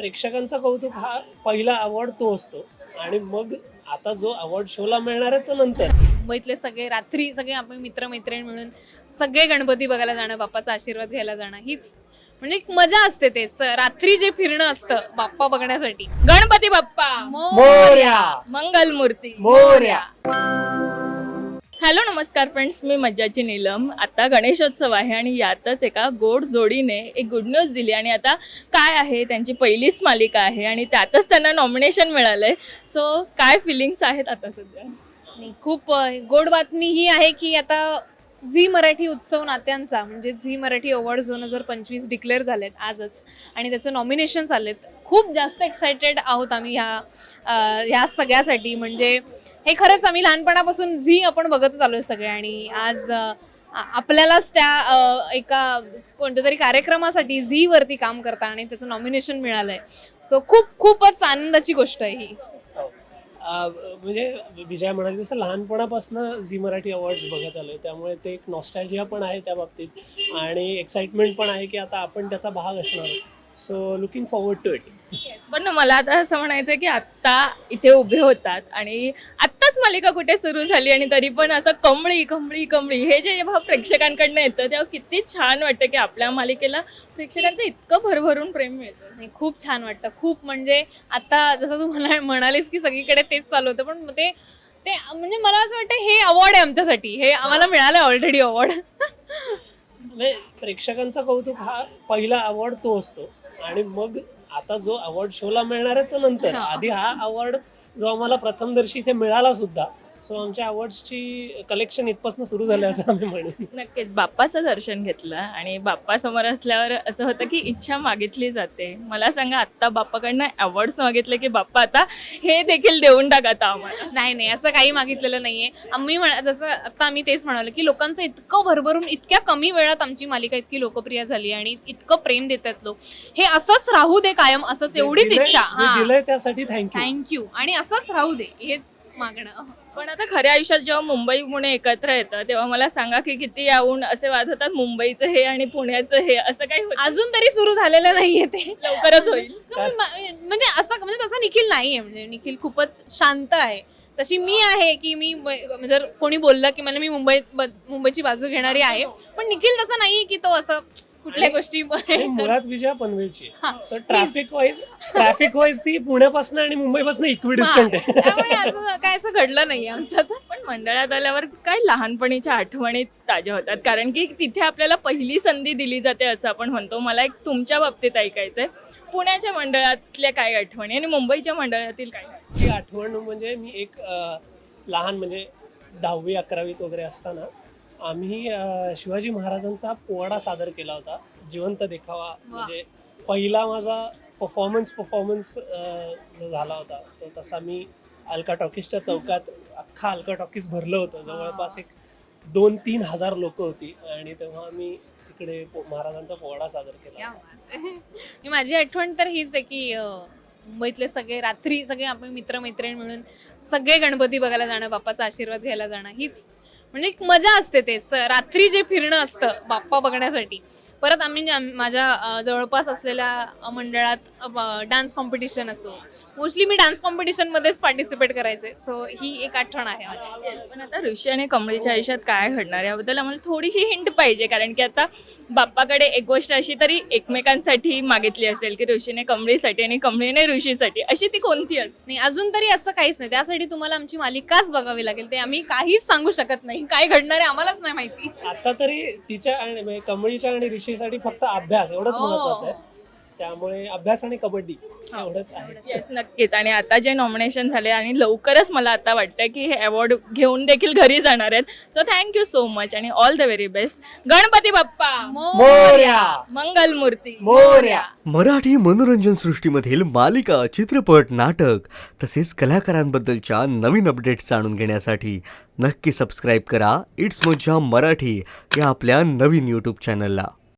प्रेक्षकांचं कौतुक हा पहिला अवॉर्ड तो असतो. आणि मग आता जो अवॉर्ड शोला मिळणार आहे तो नंतर. मुंबईतले सगळे रात्री सगळे आपण मित्रमैत्रीण मिळून सगळे गणपती बघायला जाणं बाप्पाचा आशीर्वाद घ्यायला जाणं हीच म्हणजे एक मजा असते ते. स- रात्री जे फिरणं असतं बाप्पा बघण्यासाठी. गणपती बाप्पा! मोरया! मंगल मूर्ती मोरया! हॅलो नमस्कार फ्रेंड्स मी मज्जाची नीलम. आता गणेशोत्सव आहे आणि यातच एका गोड जोडीने एक गुड न्यूज दिली. आणि आता काय आहे? त्यांची पहिलीच मालिका आहे आणि त्यातच त्यांना नॉमिनेशन मिळालं आहे सो काय फिलिंग्स आहेत आता सध्या? खूप गोड बातमी ही आहे की आता झी मराठी उत्सव नात्यांचा म्हणजे झी मराठी अवॉर्ड दोन हजार पंचवीस डिक्लेअर झालेत आजच. आणि त्याचं नॉमिनेशन्स आलेत. खूप जास्त एक्सायटेड आहोत आम्ही ह्या ह्या सगळ्यासाठी. म्हणजे हे खरंच आम्ही लहानपणापासून झी आपण बघतच आहे सगळे आणि आज आपल्यालाच त्या एका कोणत्या तरी कार्यक्रमासाठी झी वरती काम करता आणि त्याचं नॉमिनेशन मिळालंय. सो खूप खूपच आनंदाची गोष्ट आहे ही. हो. म्हणजे विजय म्हणाली तसं लहानपणापासून झी मराठी अवॉर्ड्स बघत आलोय. त्यामुळे ते एक नॉस्टॅल्जिया पण आहे त्या बाबतीत आणि एक्साइटमेंट पण आहे की आता आपण त्याचा भाग असणार. So looking forward to it पण मला आता असं म्हणायचं की आत्ता इथे उभे होतात आणि आत्ताच मालिका कुठे सुरू झाली आणि तरी पण असं कमळी कमळी कमळी हे जे जेव्हा प्रेक्षकांकडनं येतं तेव्हा किती छान वाटतं की आपल्या मालिकेला प्रेक्षकांचं इतकं भरभरून प्रेम मिळतं. नाही खूप छान वाटतं. खूप म्हणजे आता जसं तू मला म्हणालीस की सगळीकडे तेच चालू होतं पण ते ते म्हणजे मला असं वाटतं हे अवॉर्ड आहे आमच्यासाठी. हे आम्हाला मिळालं ऑलरेडी अवॉर्ड म्हणजे प्रेक्षकांचं कौतुक हा पहिला अवॉर्ड तो असतो. आणि मग आता जो अवॉर्ड शोला मिळणार आहे तो नंतर. आधी हा अवॉर्ड जो आम्हाला प्रथमदर्शी इथे मिळाला सुद्धा सो आमच्या अवॉर्ड्सची कलेक्शन इथपासून सुरू झालं असं आम्ही म्हणेन नक्कीच. बाप्पाचं दर्शन घेतलं आणि बाप्पासमोर असल्यावर असं होतं की इच्छा मागितली जाते. मला सांगा आत्ता बाप्पाकडनं अवॉर्ड्स मागितले की बाप्पा आता हे देखील देऊन टाका आता आम्हाला? नाही नाही. असं काही मागितलेलं नाहीये. आम्ही म्हणा जसं आता आम्ही तेच म्हणालो की लोकांचं इतकं भरभरून इतक्या कमी वेळात आमची मालिका इतकी लोकप्रिय झाली आणि इतकं प्रेम देतात लोक. हे असंच राहू दे कायम असंच एवढीच इच्छा. हा. दिलंय त्यासाठी थँक्यू थँक्यू आणि असंच राहू दे हेच मागणं. पण आता खऱ्या आयुष्यात जेव्हा मुंबई पुणे एकत्र येतं तेव्हा मला सांगा की किती याहून असे वाद होतात मुंबईचं हे आणि पुण्याचं हे असं काही होतं? अजून तरी सुरू झालेलं नाहीये ते. लवकरच होईल. मा- म्हणजे असं म्हणजे तसा निखिल नाहीये म्हणजे निखिल खूपच शांत आहे. तशी मी आहे की मी ब- जर कोणी बोललं की मला मी मुंबई ब- मुंबईची बाजू घेणारी आहे पण निखिल तसा नाहीये की तो असं कुठल्या गोष्टी आणि मुळात विजया पनवेलची आहे. तर ट्रॅफिक वाईज ट्रॅफिक वाईज ती पुण्यापासून आणि मुंबईपासून इक्वी डिस्टंट आहे. त्यामुळे असं काय असं घडलं नाही आमच्यात पण मंडळात आल्यावर काय लहानपणीच्या आठवणी ताज्या होतात. कारण की तिथे आपल्याला पहिली संधी दिली जाते असं आपण म्हणतो. मला एक तुमच्या बाबतीत ऐकायचंय. पुण्याच्या मंडळातल्या काय आठवणी आणि मुंबईच्या मंडळातील काय? ती आठवण म्हणजे मी एक अं, लहान म्हणजे दहावी अकरावीत वगैरे असताना आम्ही अं, शिवाजी महाराजांचा पोवाडा सादर केला होता. जिवंत देखावा. म्हणजे पहिला माझा परफॉर्मन्स परफॉर्मन्स जो झाला होता तो तसा मी अल्का टॉकीजच्या चौकात अख्खा अल्का टॉकीज भरलं होतं. जवळपास एक दोन तीन हजार लोक होती. आणि तेव्हा आम्ही तिकडे पो- महाराजांचा पोवाडा सादर केला क्या बात आहे. ही माझी आठवण तर हीच आहे की अं, मुंबईतले सगळे रात्री सगळे आपण मित्रमैत्रीण मिळून सगळे गणपती बघायला जाणं बाप्पाचा आशीर्वाद घ्यायला जाणं हीच म्हणजे एक मजा असते ते. स- रात्री जे फिरणं असतं बाप्पा बघण्यासाठी. परत आम्ही आम- माझ्या जवळपास असलेल्या मंडळात डान्स कॉम्पिटिशन असो. मोस्टली मी डान्स कॉम्पिटिशनमध्येच पार्टिसिपेट करायचे. सो ही एक आठवण आहे माझी. पण आता ऋषी आणि कमळीच्या आयुष्यात काय घडणार याबद्दल आम्हाला थोडीशी हिंट पाहिजे. कारण की आता बाप्पाकडे एक गोष्ट अशी तरी एकमेकांसाठी मागितली असेल की ऋषीने कमळीसाठी आणि कमळीने ऋषीसाठी. अशी ती कोणती असेल? नाही अजून तरी असं काहीच नाही. त्यासाठी तुम्हाला आमची मालिकाच बघावी लागेल. ते आम्ही काहीच सांगू शकत नाही काय घडणार आहे आम्हालाच नाही माहिती आता तरी तिच्या आणि म्हणजे कमळीच्या आणि ऋषीसाठी फक्त अभ्यास एवढंच हो. महत्वाचं आहे त्यामुळे अभ्यास आणि कबड्डी एवढंच आहे. येस नक्कीच. आणि आता जे नॉमिनेशन झाले आणि लवकरच मला आता वाटतं की हे अवॉर्ड घेऊन देखील घरी जाणार आहेत. So thank you so much आणि all the very best Ganpati बाप्पा! मोरया! मंगल मूर्ती मोरया! मराठी मनोरंजन सृष्टीमधील मालिका चित्रपट नाटक तसेच कलाकारांबद्दलच्या नवीन अपडेट्स जाणून घेण्यासाठी नक्की सबस्क्राईब करा. इट्स मज्जा मराठी या आपल्या नवीन यूट्यूब चॅनलला